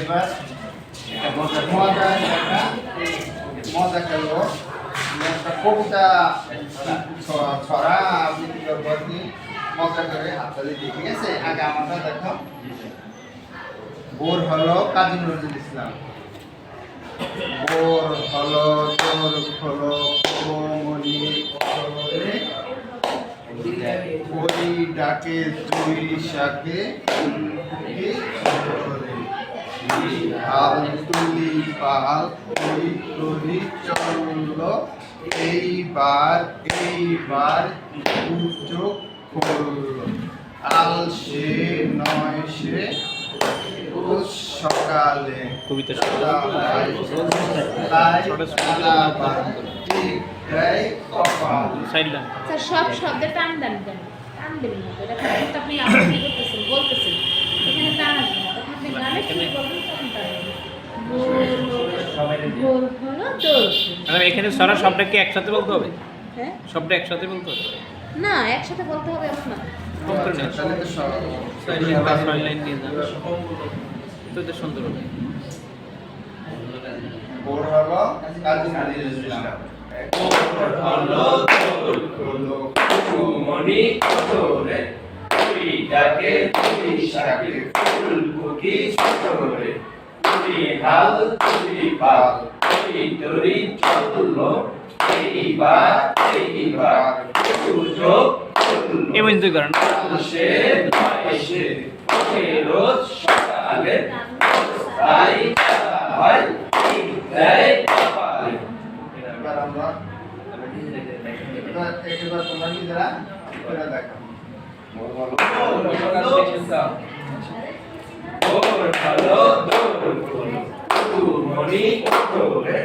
এবার মজা, একটা মজা খেলব একটা কবিতা ছড়া আবৃত্তি করব আর কি? মজা করে হাতটা দিই, ঠিক আছে? আগে আমারটা দেখো। বোর হলো কাজী নজরুল ইসলাম। বোর হলো তোর হলো কোমলি ওই ডাকে তুই শাকে। হাল তুলি পাল তুলি চলল এইবার এইবার চোখ করল আল সে নয় সে সকালে কবিতা স্যার সব শব্দে টান দেন দেন টান দেবেন না এটা আপনি আপনি কি বলতেছেন এখানে টান আসবে না তখন আপনি গানে শুরু করবেন। তখন টান আসবে। ভোর হলো দোল ম্যাডাম এখানে সারা শব্দটা একসাথে বলতে হবে? হ্যাঁ। শব্দ একসাথে বলতে হবে? না একসাথে বলতে হবে এমন না। সুন্দর হবে। মনি কতরে তুই ডাকে তুই শাকে ফুল কুকি সতরে তুই হাল পাল তুই তরি চলল সুযোগ এই করেন সে রোজ সকালে তাই হয় দেয় কপালে তোমরা নিজেরা দেখো ওর ভালো তোর ভালো মনি ওরে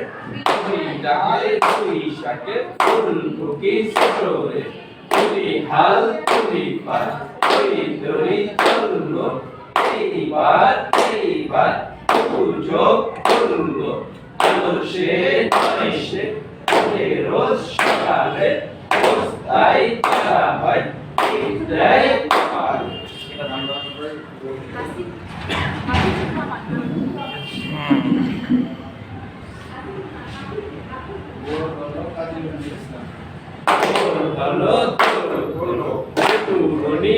তুই ডাকে তুই শাকে ফুল ফুকি সতরে তুই হাল তুই পার তুই দড়ি চলল এইবার এইবার সুযোগ চলল আলো সে এসে ওকে রোজ সকালে বস্তায় করা হয়। দেয় কপাল হাসি। হাসি খাওয়া বোর হলো কাজী নজরুল ইসলাম তোর হলো তু মনি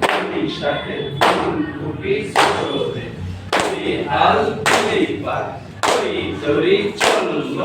তুই সাথে ফুল সরে তুই হাল তুই পা তুই দড়ি চলল